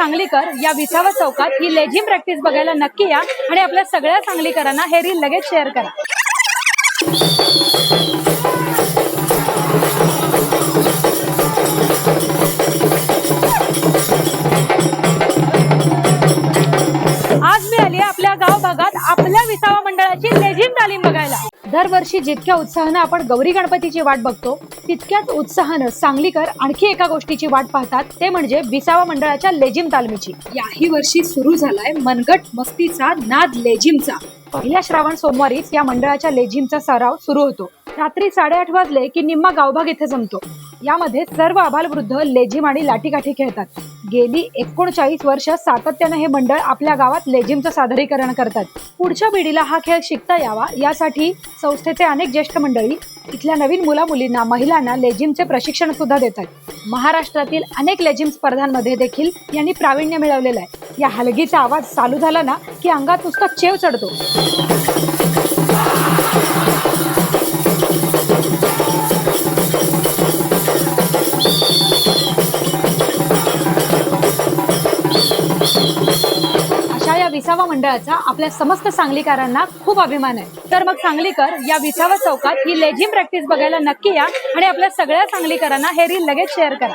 सांगलीकर या विसावा चौकात ही लेझिम प्रॅक्टिस बघायला नक्की या आणि आपल्या सगळ्या सांगलीकरांना हे रील लगेच शेअर करा. आज मी आली आपल्या गाव भागात आपल्या विसावा मंडळाची लेझिम तालीम बघायला. दरवर्षी जितक्या उत्साहानं आपण गौरी गणपतीची वाट बघतो तितक्याच उत्साहानं सांगलीकर आणखी एका गोष्टीची वाट पाहतात. ते म्हणजे विसावा मंडळाच्या लेझिम तालमीची. याही वर्षी सुरू झालाय मनगट मस्तीचा नाद लेझिमचा. पहिल्या श्रावण सोमवारीच या मंडळाच्या लेझिमचा सराव सुरू होतो. रात्री साडेआठ वाजले की निम्मा गावभाग इथे जमतो. यामध्ये सर्व आबालवृद्ध लेझिम आणि लाठीकाठी खेळतात. गेली एकोणचाळीस वर्ष सातत्यानं हे मंडळ आपल्या गावात लेझिमचं सादरीकरण करतात. पुढच्या पिढीला हा खेळ शिकता यावा यासाठी संस्थेचे अनेक ज्येष्ठ मंडळी इथल्या नवीन मुला मुलींना महिलांना लेझिमचे प्रशिक्षण सुद्धा देतात. महाराष्ट्रातील अनेक लेझिम स्पर्धांमध्ये देखील यांनी प्रावीण्य मिळवलेलं आहे. या हलगीचा आवाज चालू झाला ना की अंगात नुसता चेव चढतो. अशा या विसावा मंडळाचा आपल्या समस्त सांगलीकरांना खूप अभिमान आहे. तर मग सांगलीकर या विसावा चौकात ही लेझिम प्रॅक्टिस बघायला नक्की या आणि आपल्या सगळ्या सांगलीकरांना हे रील लगेच शेअर करा.